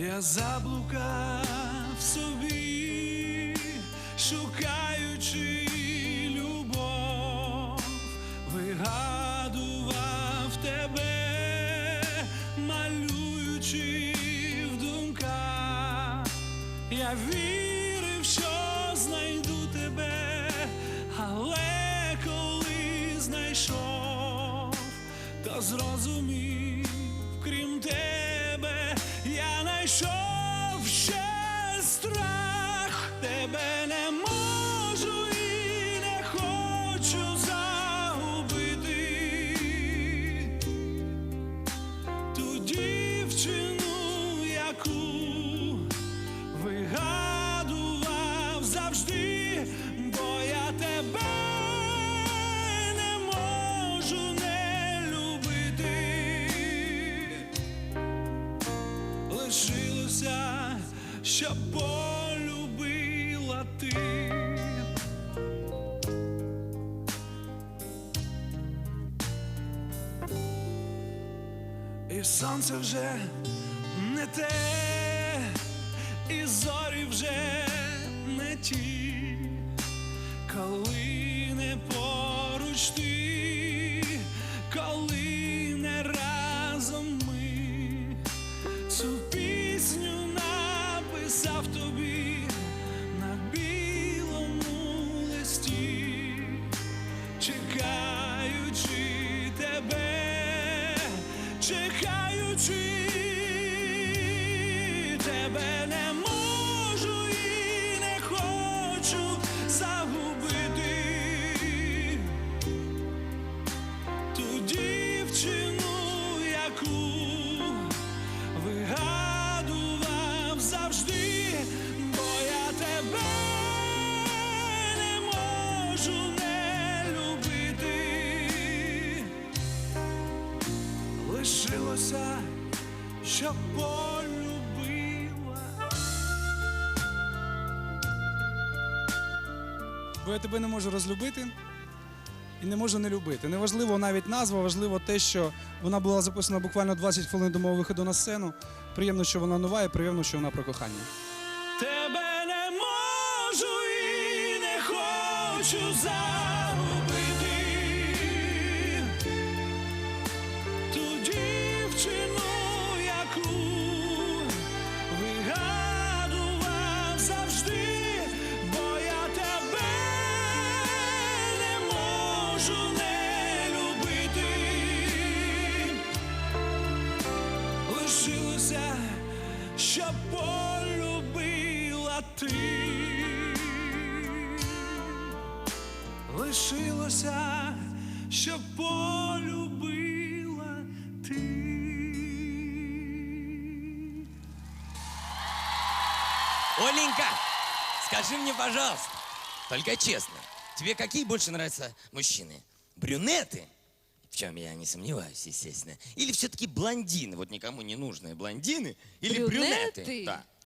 Я заблукав собі, шукаючи любов, вигадував тебе, малюючи в думках. Я вірив, що знайду тебе, але коли знайшов, то зрозумів, я Лишилося, щоб полюбила ти. І сонце вже не те, і зорі вже не ті, коли не поруч ти, тебе не можу і не хочу загубити ту дівчину, яку вигадував завжди, бо я тебе не можу не любити. Лишилося, щоб Бо я тебе не можу розлюбити і не можу не любити. Неважливо навіть назва, важливо те, що вона була записана буквально 20 хвилин до мого виходу на сцену. Приємно, що вона нова, і приємно, що вона про кохання. Тебе не можу і не хочу загубити щоб полюбила ти. Лишилося, щоб полюбила ти. Оленька, скажи мне, пожалуйста, только честно, тебе какие больше нравятся мужчины? Брюнеты? В чем я не сомневаюсь, естественно. Или все-таки блондины, вот никому не нужные блондины? Или брюнеты? Брюнеты? Да.